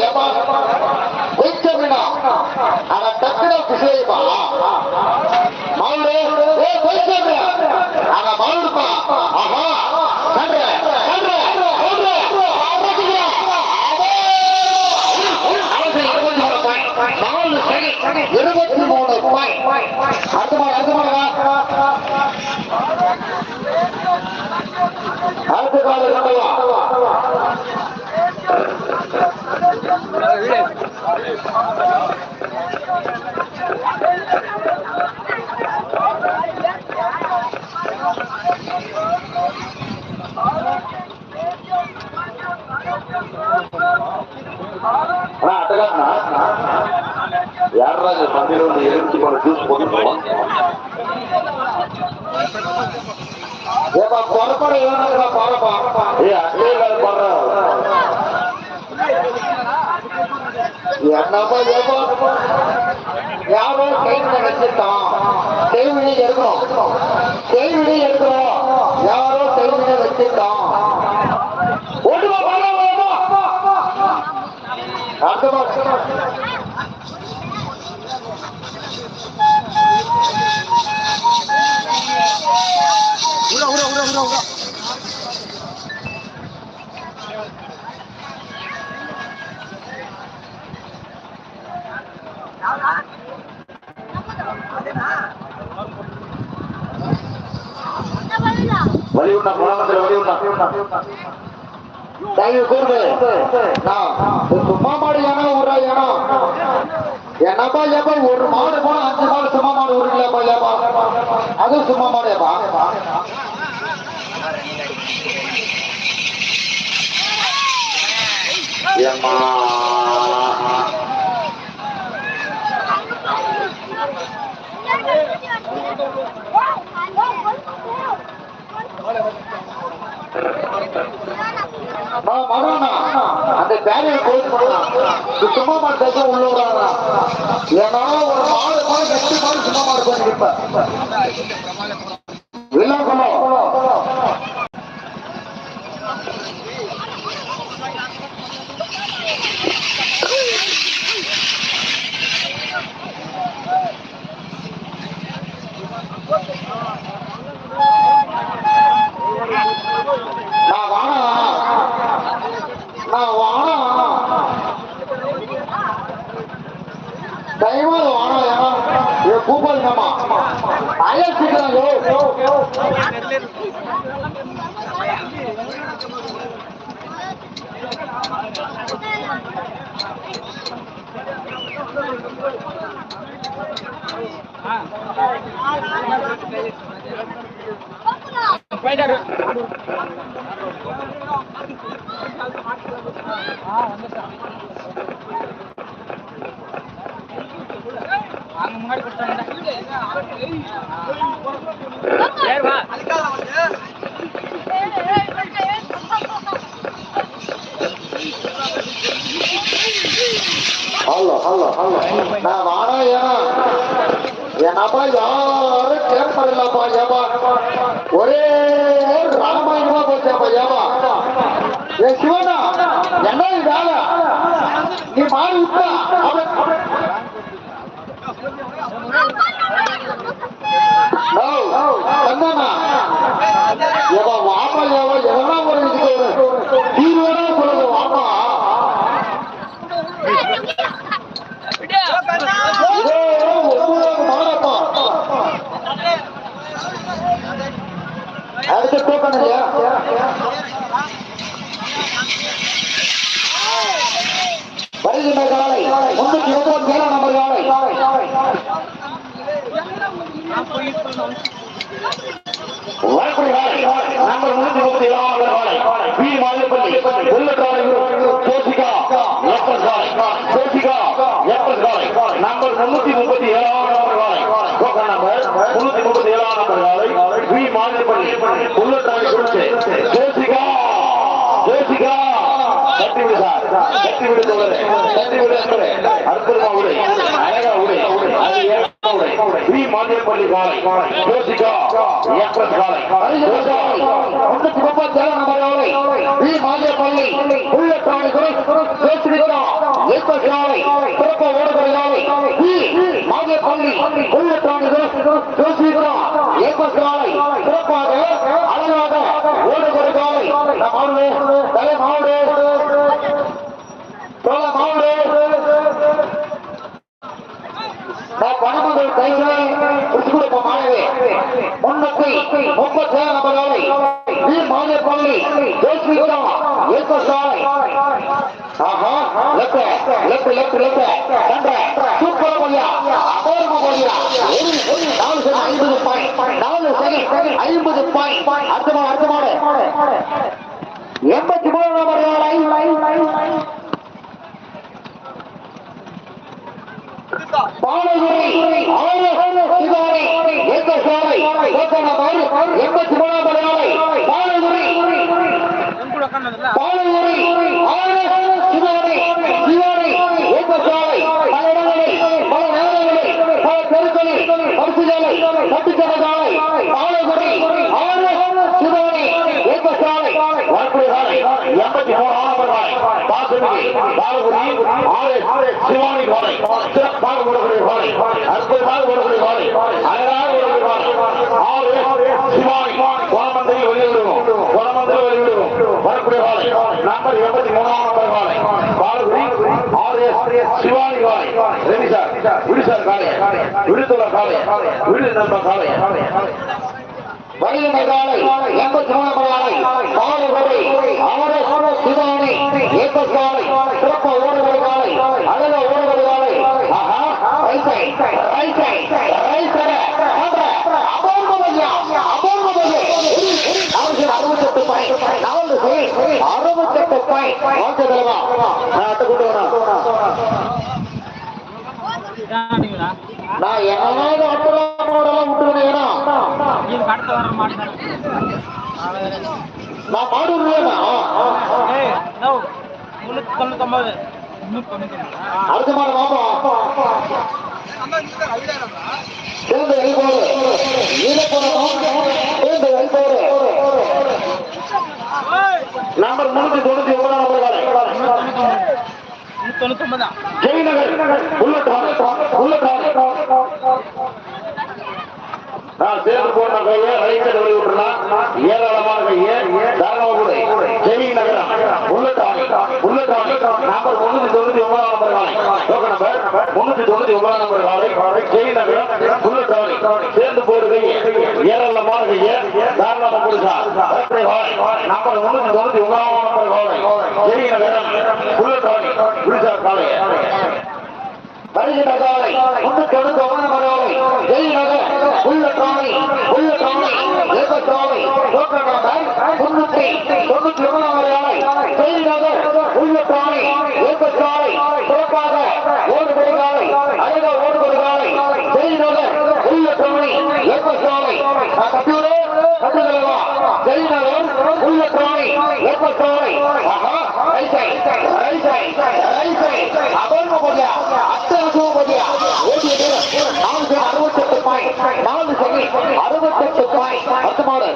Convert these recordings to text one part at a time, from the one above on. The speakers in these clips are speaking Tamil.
ஏப்பா ஏப்பா கொஞ்சமிடா அட டக்குன குசேப்பா மாவுடு ஏ கொஞ்சமிடா அட மாவுடுப்பா ஆஹா. கண்டு கண்டு கண்டு இருபத்தி மூணு அடுத்த மாடு அடுத்த மாடு அடுத்த கால இருக்கவா அண்ணா அட்டகாசனா யாரா இந்த பந்தியில வந்து எலுமிச்சு போன ஜூஸ் போட்டுருவோம் ஏப்பா பொறப்பட ஏன்னா பாருப்பா ஏ அட்லே இல்லாத பாடுற என்னப்பா ஏப்பா யாரோ கைவிட வச்சுட்டான். கைவினை எடுக்கணும் கைவினை எடுக்கணும் யாரோ கைவினை வச்சுட்டான். ஓட்டுமா பாடா அடுத்த வழி உண்டா புறாமத்தில் வழி உண்டா தயவு கூர்ந்து சும்மா மாடு ஏனா ஒரு ஏனா என்னப்பா ஏப்பா ஒரு மாடு போனா அஞ்சு மாடு சும்மா மாடு உருக்கலப்பா ஏப்பா அது சும்மா மாடு ஏப்பா ஏம்மா நான் மகனா அந்த பேரையை கோயில் பண்ணலாம். சும்மா மாடு உள்ள விடாதா ஏன்னா ஒரு மாடு மாடு எட்டு மாடு சும்மா மாடு நான் வானா ஏன்னா என்னப்பா யாரும் கேட்பதில்லப்பா ஏப்பா ஒரே ராமாயணமா போச்சேப்பா ஏப்பா ஏ சிவனா என்ன இது வேலை நீ மாறி விட்டா அவன் வந்தானா ஏப்பா வாப்பா ஏவா எதெல்லாம் ஒரு இதுக்கு ஒரு தீர்வான சொல்லுங்க வாப்பா இதோ ஒவ்வொரு மாறப்பா அடுத்த டோக்கன் இல்லையா வருகின்ற காலை முன்னூத்தி இருபத்தி ஏழாம் நம்பர் காலை வரக்கூடிய காலை நம்பர் முன்னூத்தி முப்பத்தி ஏழாம் காலை பி மாதப்பள்ளி உள்ளக்காலை ஜோசிகா எப்பர் காலை ஜோசிகா எப்பர் காலை நம்பர் முன்னூத்தி முப்பத்தி ஏழாம் நம்பர் காலை நம்பர் முன்னூத்தி முப்பத்தி ஏழாம் நம்பர் காலை பி மாதப்பள்ளி உள்ளக்காலை குறிச்சு ஜோசிகா ஜோசிகா கட்டி சார் கட்டி விடு தோழரே அற்புதமா உடை அழகா உடை அது ஏகமா வி மாந்தியப்பள்ளி காலை ஜோசிகா. எக்ஸ்பிரஸ் காலை முன்னூத்தி முப்பத்தி ஏழு நம்பர் காலை. வி மாந்தியப்பள்ளி உள்ளத்தாணி துறை. பேசுகிறோம் காலை சிறப்ப ஓடுகிற காலை. வி உள்ளத்தாணி காலை சிறப்பாக அழகாக ஓடுகிற காலை. நம் மாடு தலை மாடு தலை மாடு நான் பணமகள் கையிலே பிடிச்சு கொடுப்ப மாணவே முன்னூத்தி முப்பத்தி ஏழு நம்பர்களை வீர் மாநிலப்பள்ளி ஜெயிச்சுக்கிறோம் ஏற்ப சாலை ஆஹா லெப்ட் லெப்ட் லெப்ட் லெப்ட் கண்ட சூப்பர் மொழியா அபோர்ம மொழியா ஒரு நாலு சரி ஐம்பது பாயிண்ட். நாலு சரி ஐம்பது பாயிண்ட். எண்பத்தி மூணு நம்பர்களை ஆறு சிவாரி எந்த சாலை நம்பர் எண்பத்தி மூணாம் நாளை பாலகுடி என் ஆறு சிவாரி சிவாரி எந்த பல இடங்களில் பல நேரங்களில் பல தெருக்களில் பரிசு சாலை கட்டுச்சலை ஆறு சிவாரி எந்த எண்பத்தி மூணாம் பாசுமதி பாலகுடி ஆறு சிவானி காலை சிறப்பாக ஓடக்கூடிய காலை அற்புதமாக ஓடக்கூடிய காலை அழகாக ஓடக்கூடிய ஆறு சிவானி குணமந்திரி வெளியிடுவோம் குணமந்திரி வெளியிடுவோம் வரக்கூடிய நம்பர் எண்பத்தி மூணாம் நம்பர் பாலகுடி ஆறு சிவானி ரெடி சார் விடு சார் காலை காலை விடு காலை வலிமை காலை எண்பத்தி மூணாம் காலை பாலகுடி ஆறு ஏப்ப காலை சிறப்ப ஓடுவது காலை அழக ஓடுவது காலை ஆஹா right side right side right side அறுபத்தெட்டு பாயிண்ட் நாலு அறுபத்தெட்டு பாயிண்ட். வாழ்க்கை தலைவா நான் அட்டை கொண்டு வரேன். நான் என்னவாவது அட்டெல்லாம் மாடெல்லாம் விட்டுருவேன் ஏன்னா. நான் மாடு முன்னூத்தி தொண்ணூத்தொன்பது அடுத்த மாடு சேர்ந்த எல்போடு. ஈரப்படம் சேர்ந்த எல்போடு. நம்பர் முன்னூத்தி தொண்ணூத்தி ஒன்பதாம் நான் சேர்ந்து போன கையை ரைட்டை வெளி விட்டுலாம் ஏராளமான கையை தரணவகுடை ஜெய் நகரம் உள்ளட்டாணி உள்ளட்டாணி நம்பர் முன்னூத்தி தொண்ணூத்தி ஒன்பதாம் நம்பர் காலை டோக்கன் நம்பர் முன்னூத்தி தொண்ணூத்தி ஒன்பதாம் நம்பர் காலை நகரம் உள்ளட்டாணி சேர்ந்து போடு கையை ஏராளமான கையை தாராளமா கொடுத்தா நம்பர் முன்னூத்தி தொண்ணூத்தி ஒன்பதாம் நம்பர் காலை ஜெய் காலை முன்னூத்தி தொண்ணூத்தி ஒன்பது காலை உள்ள காலை உள்ள காலை ஏக காலை முன்னூத்தி தொண்ணூத்தி ஒன்பதாம் காலை உள்ள காலை ஏக காலை சிறப்பாக ஓடுபடி காலை அழக ஓடுபடி காலை உள்ள காலை ஏக காலை கட்டுகிறவா உள்ள காலை ஏக காலை ஆஹா right side right side right side அபர்ம போடியா அத்தனை போடியா ஓடிய நேரம் நாலு அறுபத்தெட்டு பாய் நாலு சரி அறுபத்தெட்டு பாயிண்ட் பத்து மாடு.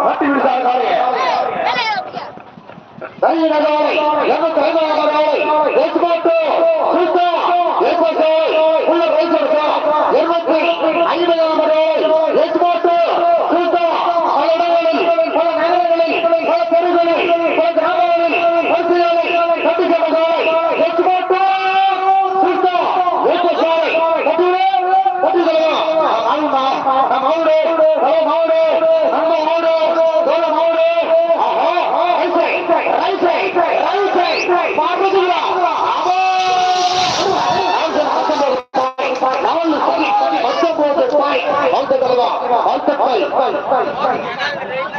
கட்டி விடுத்தார் காலையை நகரை இருநூத்தி ஐந்தாம் நம்பர் காலை எஸ் மோட்டு இருநூத்தி எஸ் மோட்டு சுல்தான் பல இடங்களில் பல நகரங்களில் பல தெருகளில் பல கிராமங்களில் பரிசுகளை கட்டி சென்ற காலை எஸ் மோட்டு சுல்தான் எஸ் சாலை கட்டிவிடு கட்டி செல்லுங்க ஆமா நம்ம மவுடு நம்ம மவுடு நம்ம மவுடு தோல மவுடு ஆஹா right side right side right side மாறுதுங்களா ஆமா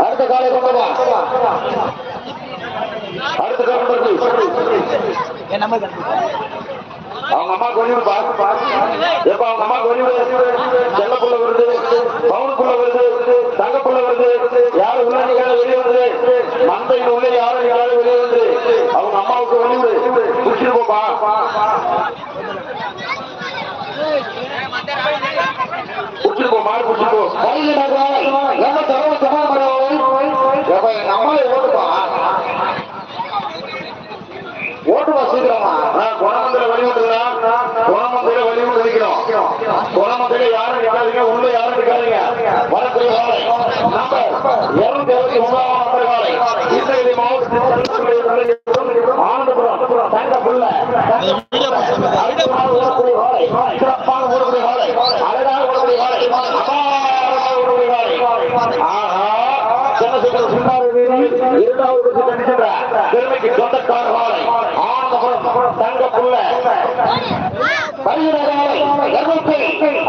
அடுத்த காலை கொண்டவா அடுத்த கொண்டு என் நம்பர் அவங்க அம்மா கொஞ்சம் பார்த்து எப்ப அவங்க அம்மா கொஞ்சம் செல்ல புள்ள வருது. பவுன் புள்ள வருது. தங்க புள்ள வருது. யாரு உள்ள நிக்காத வெளியே வருது. மந்தையில் உள்ள யாரும் நிக்காத வெளியே வருது. அவங்க அம்மாவுக்கு வெளியூடு குடிச்சிட்டு போப்பா குடிச்சிட்டு போ. மாடு குடிச்சிட்டு போ என்ன தரவு தரவு எங்க அம்மாவை ஓட்டுப்பா ஓட்டுவா சீக்கிரமா குணமந்திர வெளியிட்டுறா குணமந்திர வெளியிட்டு வைக்கிறோம் குணமந்திர யாரும் நிக்காதீங்க உள்ள யாரும் நிக்காதீங்க வரக்கூடிய காலை நம்பர் இருநூத்தி ஒன்பதாம் நம்பர் காலை கிருஷ்ணகிரி மாவட்டத்தில் ஆனந்தபுரம் தங்க புள்ள ஓடக்கூடிய காலை சிறப்பான ஓடக்கூடிய காலை அபாரமாக ஓடக்கூடிய காலை ஆஹா சந்திரசேகர் சுண்டார் இரண்டாவது பெருமைக்கு சொந்தக்கார வாழை ஆனந்தபுரம் தங்க புள்ள பரிசுரை இருநூத்தி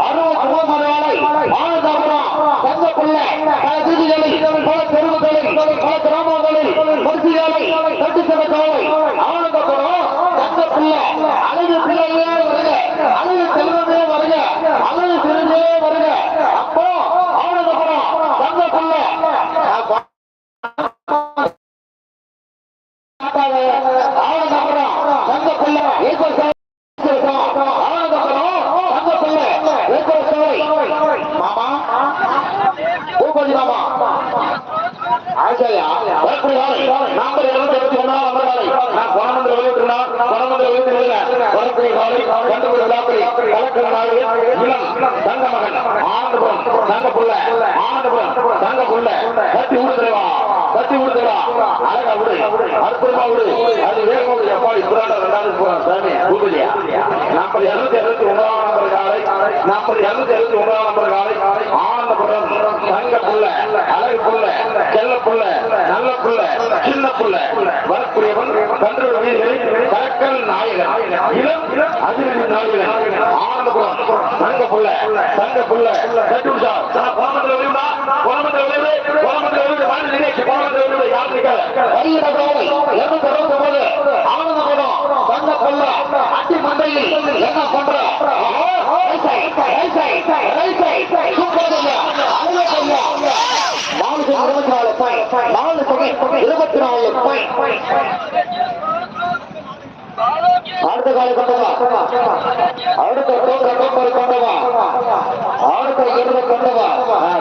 அறுபத்தி மூணு வாழை ஆனந்தபுரம் தங்க புள்ள பல வீதிகளில் பல தெருவுகளில் பல கிராமங்களில் பரிசுகளை கட்டி சென்ற காலை ஆனந்தபுரம் தங்க புள்ள அழகு பிள்ளையே வருக அழகு செல்வமே வருக அழகு சிறுமே வருக அப்போ ஆனந்தபுரம் தங்க புள்ள கட்டி விடுதலைவா கட்டி விடுதலைவா அழகா விடு அற்புதமா விடு. அது வேகமா விடு. எப்பா இப்பதான் ரெண்டாவது போறான் சாமி. கூப்பிடியா நாற்பது இருநூத்தி அறுபத்தி ஒன்பதாம் காலை நாற்பது இருநூத்தி அறுபத்தி ஒன்பதாம் நம்பர் காலை. ஆனந்தபுரம் தங்க புள்ள அழகு புள்ள செல்ல புள்ள நல்ல புள்ள சின்ன புள்ள. வரக்கூடியவன் கன்று கலக்கல் நாயகன். இளம் அதிரடி நாயகன். ஆனந்தபுரம் தங்க புள்ள தங்க புள்ள. இருநூத்தி அறுபத்தி ஒன்பது ஆனந்தபுரம் தங்க புள்ள. அட்டி என்ன பண்ற? இருபத்தி நாலு அடுத்த காலை கொண்டவா அடுத்த நம்பர் கொண்டவா அடுத்த இருபது கொண்டவா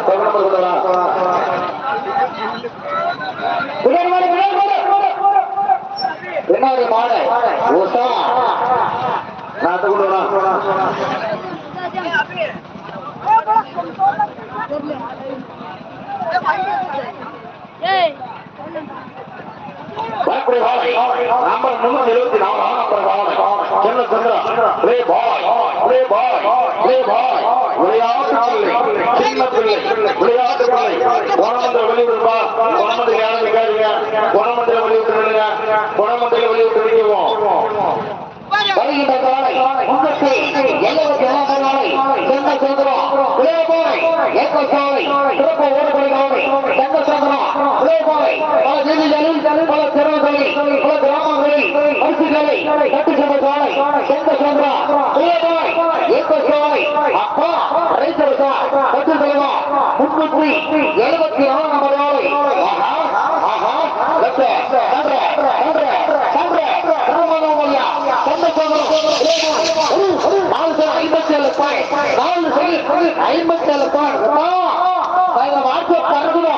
தொகை நம்பர் கொண்டவா பின்னாடி மாடு, பின்னாடி மாடு. பின்னாடி மாடு உஷா நான் அது கொண்டு வரேன் ஏய் வரக்கூடிய வாழை நம்பர் முன்னூத்தி எழுபத்தி நாலு நம்பர் வாழை சந்திரா பாய் பாய் பாய் விளையாட்டு பிள்ளை சின்ன பிள்ளை விளையாட்டு பிள்ளை குணமந்திர வெளியிடுப்பா குணமந்திர யாரும் குணமந்திர வெளியிட்டு குணமந்திர வெளியிட்டு வருகின்ற காலை முன்னூத்தி எழுபத்தி ஏழாம் நாளை சென்ன சுந்தரம் விளையாபாய் ஏற்ற சிறப்பு ஓடுபடி காலை சென்ன சுந்தரம் விளையாபாய் பல வீதிகளில் பல தெருவுகளில் பல கிராமங்களில் பரிசுகளை கட்டி சென்ற சாலை சென்ன சுந்தரம் விளையாபாய் ஏற்ற அப்பா ரைத்தர் சார் கட்டி செல்வா முன்னூற்றி எழுபத்தி ஆறாம் நாளை ஆஹா ஆஹா நாலு பேர் ஐம்பத்தி ஏழு பாய் நாலு பேர் ஐம்பத்தி ஏழு பாய் வார்த்தை பறக்கணும்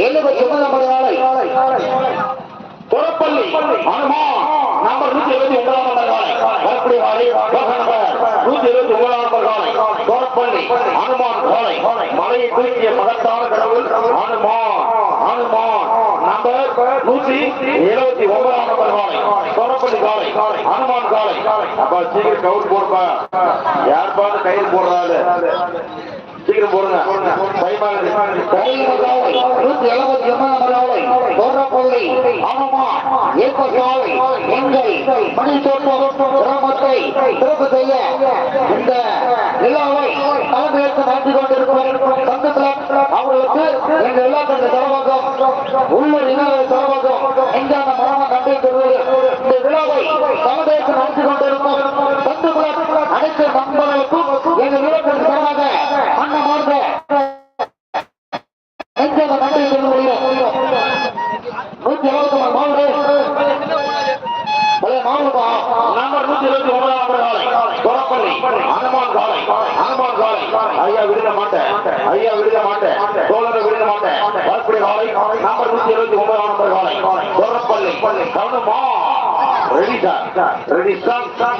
எழுபத்தி ஒன்பது நாளை புறப்பள்ளி அனுமான் நம்பர் நூத்தி இருபத்தி ஒன்பதாம் நம்பர் காலை. வரக்கூடிய காலை நூத்தி இருபத்தி ஒன்பதாம் நம்பர் காலை. புறப்பள்ளி அனுமான் காலை. மலையை தூக்கிய மகத்தான கடவுள் அனுமான் அனுமான். நம்பர் நூத்தி இருபத்தி ஒன்பதாம் நம்பர் காலை. புறப்பள்ளி காலை அனுமான் காலை. அப்ப சீக்கிரம் கவுண்ட் போடுப்பா. யார் பார்த்து கையில் போடுறாரு சீக்கிரம் போடுங்க. நூத்தி எழுபத்தி ஒன்பதாம் தோன்றப்பள்ளி ஆனமா ஏற்ப சாலை எங்கள் மணி தோட்டம் கிராமத்தை சிறப்பு செய்ய இந்த விழாவை தலைமையேற்று நடத்தி கொண்டிருக்கும் சங்கத்தில் அவர்களுக்கு எங்கள் எல்லாத்திற்கு தலைவாக்கம் உள்ளூர் இனங்கள் தலைவாக்கம் எங்கான மரணம் நன்றி இந்த விழாவை தலைமையேற்று நடத்தி கொண்டிருக்கும் சங்கத்தில் அனைத்து நண்பர்களுக்கும் எங்கள் வீரத்திற்கு தலைவாக வரக்கூடிய காலை நம்பர் நூத்தி எழுபத்தி ஒன்பதாம் நம்பர் காலை கோரப்பள்ளி கவனமா காலை அனுமான் காலை ஐயா விடுத மாட்டேன் ஐயா விடுத மாட்டேன் தோழரை விடுத மாட்டேன் வரக்கூடிய காலை நம்பர் நூத்தி இருபத்தி ஒன்பதாம் நம்பர் காலை கொரப்பள்ளி கவனமா ready sir ready sir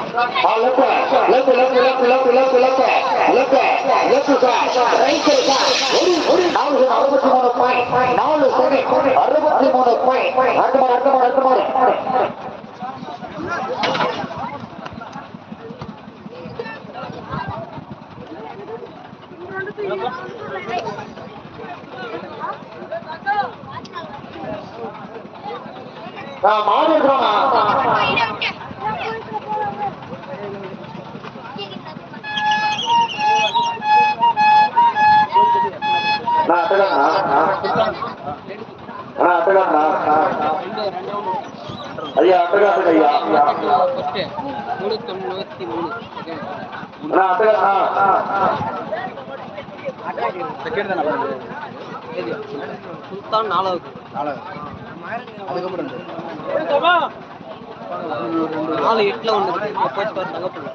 left left left left left left left left sir right sir ஒரு ஒரு நாலு அறுபத்தி மூணு பாயிண்ட் நாலு செகண்ட் அறுபத்தி மூணு பாயிண்ட் அடுத்த மாதிரி அடுத்த மாதிரி அடுத்த மாதிரி நான் மாடு இருக்கிறோமா ஐயா அட்டகாசன் ஐயா தொண்ணூத்தி மூணு செகண்ட் தானே சுல்தான் நாலாவது. நாலாவது. அதுக்கப்புறம் நாலு எட்டுல ஒன்று போச்சு பாரு தங்கப்பள்ளி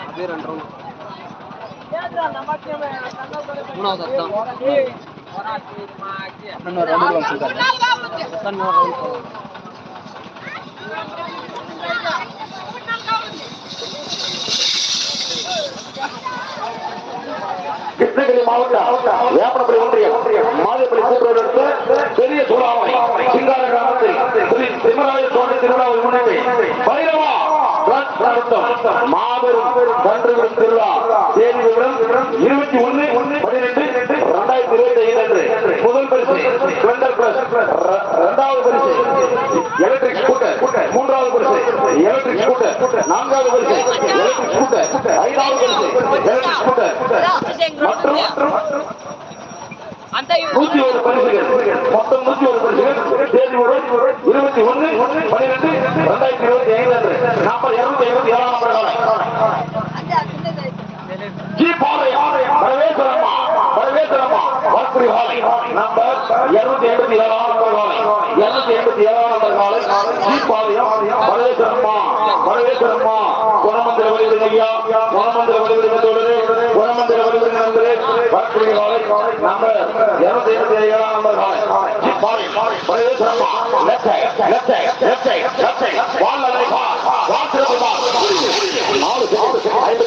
அப்படியே ரெண்டு ரவுண்ட் மூணாவது அதுதான் இன்னொரு ரவுண்ட் சொல்லிட்டாரு இன்னொரு ரவுண்ட் போகலாம் கிருஷ்ணகிரி மாவட்டம் வேப்பனப்பள்ளி ஒன்றியம் மாதப்பள்ளி கூட்டுறவு பெரிய சூறாவளி சிங்கார கிராமத்தில் ஸ்ரீ சிம்மராய சுவாமி திருவிழாவை முன்னிட்டு பைரவா டிரக்ஸ் நடத்தும் மாபெரும் கன்றுவிடும் திருவிழா தேதி விவரம் இருபத்தி ஒன்னு பதினெட்டு ரெண்டாயிரத்தி இருபத்தி ஐந்து அன்று முதல் பரிசு ஸ்பிளண்டர் பிளஸ் இரண்டாவது பரிசு. எலக்ட்ரிக் ஸ்கூட்டர் மூன்றாவது பரிசு. எலக்ட்ரிக் ஸ்கூட்டர் நான்காவது பரிசு. எலக்ட்ரிக் ஸ்கூட்டர் ஐந்தாவது பரிசு. எலக்ட்ரிக் ஸ்கூட்டர் மற்றும் நூத்தி ஒரு பரிசுகள். மொத்தம் நூத்தி ஒரு பரிசுகள். தேதி வரும் இருபத்தி ஒன்னு பன்னிரெண்டு நாற்பது காலை நம்பர் இருநூத்தி எண்பத்தி ஏழாவது காலை. இருநூத்தி எண்பத்தி ஏழாவது காலை ஸ்ரீபாளையம் வரவேற்கிறம்மா. வரவேற்கிறம்மா நாலு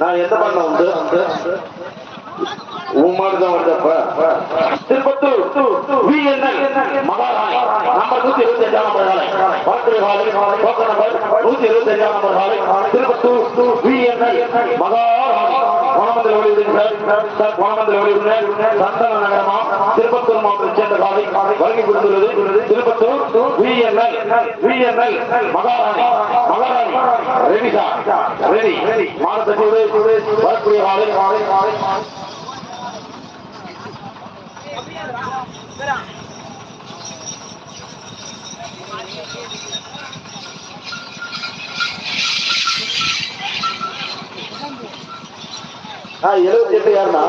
நான் எந்த பண்ண வந்து? உமாடு தான் வந்தப்ப திருப்பத்தூர் மகாராணி. நம்பர் நூத்தி இருபத்தி அஞ்சாம் நம்பர் காலை. பாத்திரை நம்பர் நூத்தி இருபத்தி அஞ்சாம் நம்பர் திருப்பத்தூர் மகாராணி. ஓணமத்தில் ஒளிவிடுகின்ற ஓணமத்தில் ஒளிவிடுகின்ற சந்தன நகரமா திருப்பத்தூர் மாவட்டத்தை சேர்ந்த காதை வருகை கொடுத்துள்ளது திருப்பத்தூர் விஎன்எல் விஎன்எல் மகாராணி மகாராணி ரெனிகா ரெனி மாவட்டத்தோடு வரக்கூடிய காலை காலை காலை Yeah. எழுபத்தி எட்டு யாருன்னா?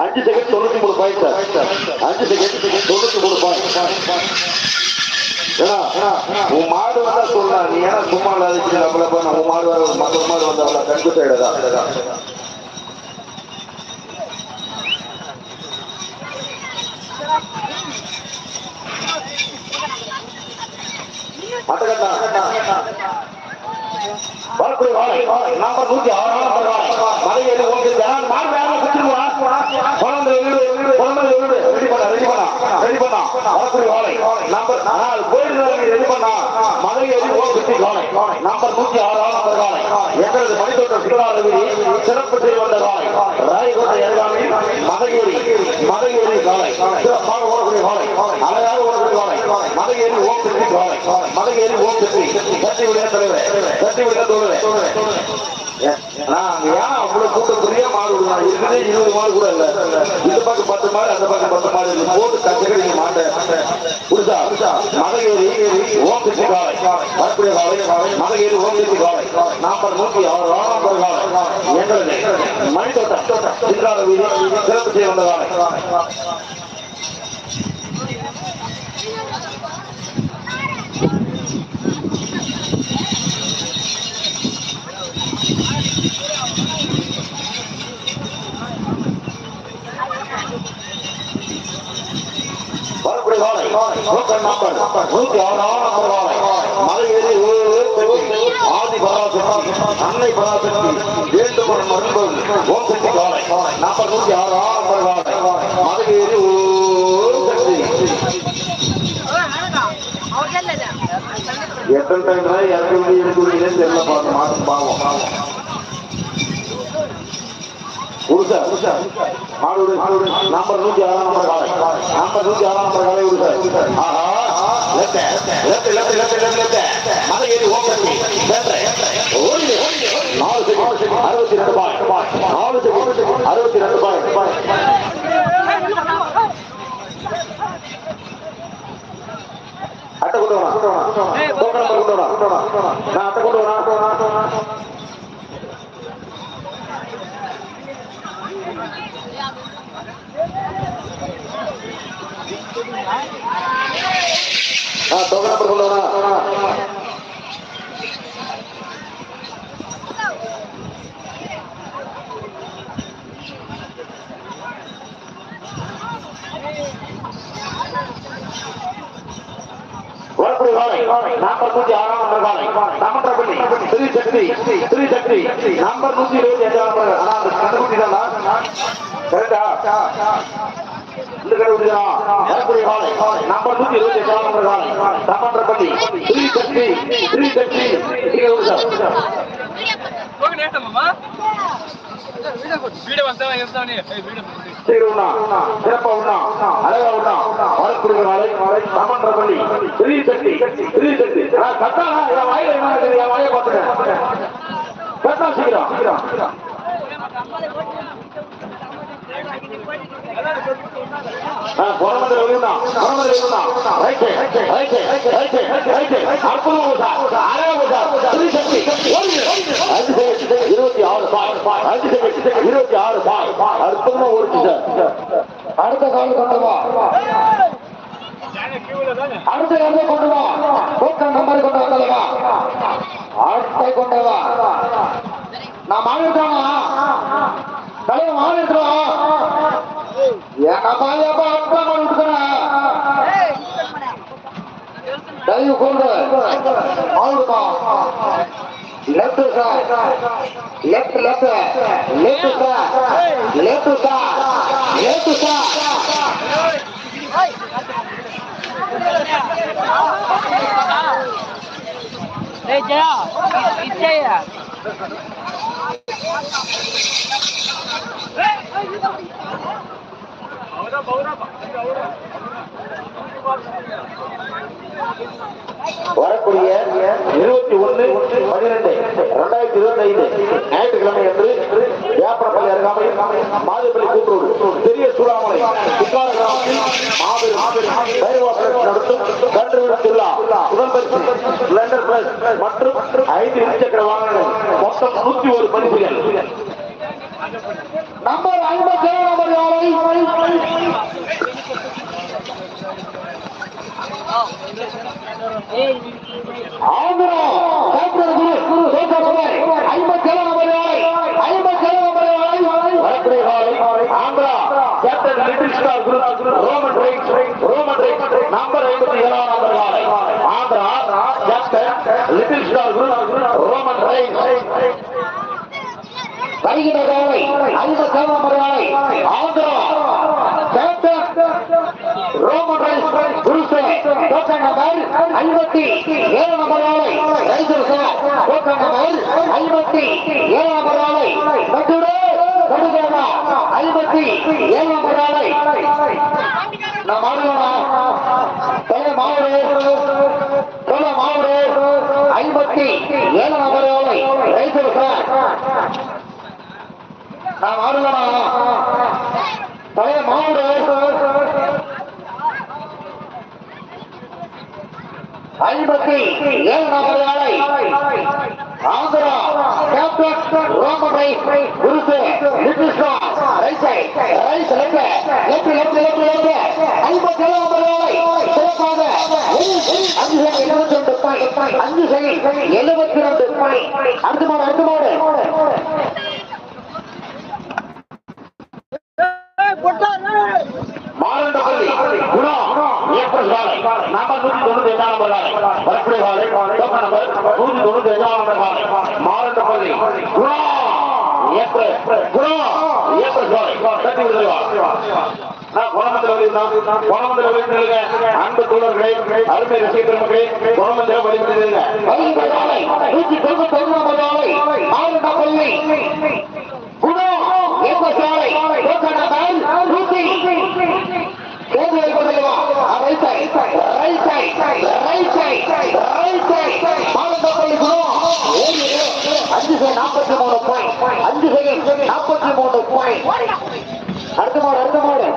அஞ்சு செகண்ட் தொண்ணூத்தி மூணு பாயிண்ட் சார் அஞ்சு செகண்ட் தொண்ணூத்தி மூணு பாயிண்ட் ஏன்னா உன் மாடு வந்தா சொல்லலாம் நீ ஏன்னா சும்மா இல்லாத நம்மள போய் உன் மாடு வர மற்ற மாடு வந்தவங்கள கண்டு சைடுதா அட்டகட்டா வரக்கூடிய வாழை நம்பர் நூத்தி ஆறு நம்பர் வாழை மலை ஏறி ஓகே மாடு குழந்தை வீடு குழந்தை வீடு. ரெடி பண்ண ரெடி பண்ணா ரெடி பண்ணா. வரக்கூடிய வாழை நம்பர் நாலு கோயில் ரெடி பண்ணா. ஓகே வாழை நம்பர் நூத்தி நம்பர் வாழை எங்களது மணித்தோட்ட சிறப்பு செய்து வந்த வாழை ராயகோட்டை ஏற்காமி மதையேறி வாழை சிறப்பாக ஓடக்கூடிய வாழை அழகாக ஓடக்கூடிய வாழை மதையேறி ஓம் திருச்சி வாழை மதையேறி ஓம் திருச்சி கட்டி விட தலைவர் கட்டி விட ஏன் அவ்வளவு கூட்டத்துலயே மாடு விடுவாங்க இருக்குது இருபது மாடு கூட இல்ல. இந்த பக்கம் பத்து மாடு அந்த பக்கம் பத்து மாடு. இருக்கு போட்டு கச்சக்கடி மாட்டேன் புரிசா மதகேரி ஓம் திருச்சி காலை வரக்கூடிய காலை ஓம் காலை நாற்பது நூத்தி ஆறு காலை மணித்தோட்டம் சிங்கார வீதி சிறப்பு செய்ய வந்த காலை வரக்கூடிய வாழை நூற்றன் நம்பர் நூத்தி ஆறாம் நம்பர் வாழை. மலை ஏறி ஆதி பராசக்தி அன்னை பராசக்தி வேண்டுமன் மருந்தோல் ஓம் வாழை. நம்பர் நூத்தி ஆறாம் நம்பர் வாழை. மலை ஏறி எத்தனை டைம் இறக்கி எடுத்து தெரியல பார்த்து மாதம் பாவம் பாவம். உருசா மாடு நம்பர் நூத்தி ஆறாம் நம்பர் காலை. நம்பர் நூத்தி ஆறாம் நம்பர் காலை உருசா ஆஹா. Left left left left left left மலை ஏறி ஓகே லெஃப்ட் ஓடி நாலு செகண்ட். அறுபத்தி ரெண்டு பாய். நாலு செகண்ட். அறுபத்தி ரெண்டு பாய். அட்டை கொண்டு வரா கொண்டு வரா நான் அட்டை கொண்டு வரா ஆ டோக்கன் நம்பர் கொண்டு வரா வரக்கூடிய வாழை நம்பர் நூத்தி ஆறாம் நம்பர் வாழை நமன்றபள்ளி ஸ்ரீ சக்தி ஸ்ரீ சக்தி நம்பர் நூத்தி இருபத்தி அஞ்சாம் ஆனா அந்த கண்டுபிடி கரெக்டா இந்த நம்பர் நூத்தி இருபத்தி ஸ்ரீ சக்தி ஸ்ரீ சக்தி வீடு வந்தா இருந்தானே வீடு சரி உண்ணா சிறப்பா உண்ணா அழகா உண்ணா வரக்கூடிய வாழை நமன்றபள்ளி ஸ்ரீ கட்டா என் வாயில என்ன இருக்குது? வாயை பார்த்துக்க கட்டா சீக்கிரம். சீக்கிரம் விழுந்தா பொறமந்திர விழுந்தா ரைட் ரைட் ரைட் ரைட் அற்புதம் சார் அழகா சார் ஸ்ரீ சக்தி அஞ்சு இருபத்தி ஆறு பாய் அஞ்சு இருபத்தி ஆறு பாய் அற்புதமா ஓடிச்சு சார் அடுத்த கால் கொண்டு வா. அடுத்த கொண்டு வா. நம்பர் கொண்டு வந்தலவா அடுத்த கொண்டு வா. நான் மாறிட்டானா தலைவர் மாறிட்டுருவா என்னப்பா தயவு கொண்டு ஆளுப்பா. Left sir left left left sir left sir sir Jaya. இச்சையா? வரக்கூடிய இருபத்தி ஒன்று பன்னிரெண்டு இரண்டாயிரத்தி இருபத்தி ஐந்து ஞாயிற்றுக்கிழமை அன்று ஏப்பரப்பள்ளி அருகாமையில் மாதப்பள்ளி கூட்டுறவு பெரிய சூடாமலை குற்றால கிராமத்தில் மாபெரும் மாபெரும் நடத்தும் கன்று விடுத்துள்ளா மற்றும் ஐந்து இருசக்கர வாகனங்கள். மொத்தம் நூத்தி ஒரு பரிசுகள் நம்பர் ஐம்பத்தி ஏழு நம்பர் யாரை? ஆந்திரம் டாக்டர் குரு குரு தோற்றவர் ஐம்பத்தி ஏழு நம்பர் ஐம்பத்தி ஏழு நம்பர் வரக்கூடிய காலை ஆந்திரா கேப்டன் லிட்டில் ஸ்டார் குரு roman right roman right number ஐம்பத்தி ஏழாம் number Andhra captain little star group roman right வருகின்ற காலை ஐம்பத்தி ஏழு நம்பர் யாரை ஆந்திரம் கேப்டன் ரோமன் ரைஸ் குருசே தோற்ற நம்பர் ஐம்பத்தி ஏழு நம்பர் யாரை ரைசர் சார் தோற்ற நம்பர் ஐம்பத்தி ஏழு நம்பர் யாரை மற்றொரு கடுகேடா ஐம்பத்தி ஏழு நம்பர் யாரை நான் மாடுவேனா தொலை மாவுடு தொலை மாவுடு ஐம்பத்தி ஏழு நம்பர் யாரை ரைசர் சார் நான் மாடுவேனா தொலை மாவுடு. ஐம்பத்தி ஏழு நம்பர் ஆந்திரா கேப்டன் ரோமரை குருசு நிதிஷ்வா right side right left left left left ஐம்பத்தி சிறப்பாக அஞ்சு எழுபத்தி ரெண்டு. பாயிண்ட் அஞ்சு எழுபத்தி ரெண்டு. அடுத்த மாடு அடுத்த மாடு மாரண்டப்பள்ளி குணா ஏப்ரல் காலை நம்பர் நூத்தி தொண்ணூத்தி எட்டாம் நம்பர் காலை வரக்கூடிய காலை டோக்கன் நம்பர் நூத்தி தொண்ணூத்தி எட்டாம் நம்பர் காலை மாரண்டப்பள்ளி குணா ஏப்ரல் குணா ஏப்ரல் காலை கட்டி விடுதலைவா அன்பு தோழர்களே அருமை குணமந்திர நூற்றி தொண்ணூத்தி குணா நூற்றி அஞ்சு நாற்பத்தி மூணு பாயிண்ட் அஞ்சு செகண்ட் நாற்பத்தி மூணு பாயிண்ட் அடுத்த மாடு அடுத்த மாடு.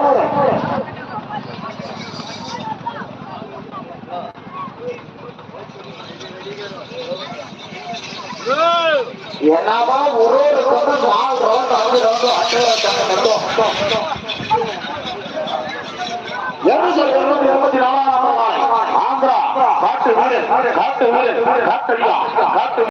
என்னவா ஒரு ஒரு கொண்டு நாலு ரவுண்ட் அஞ்சு ரவுண்ட் அஞ்சு ரவுண்ட் இருநூத்தி இருபத்தி நாலாம் ஆந்திரா காட்டு வீடு காட்டு வீடு காட்டு காட்டு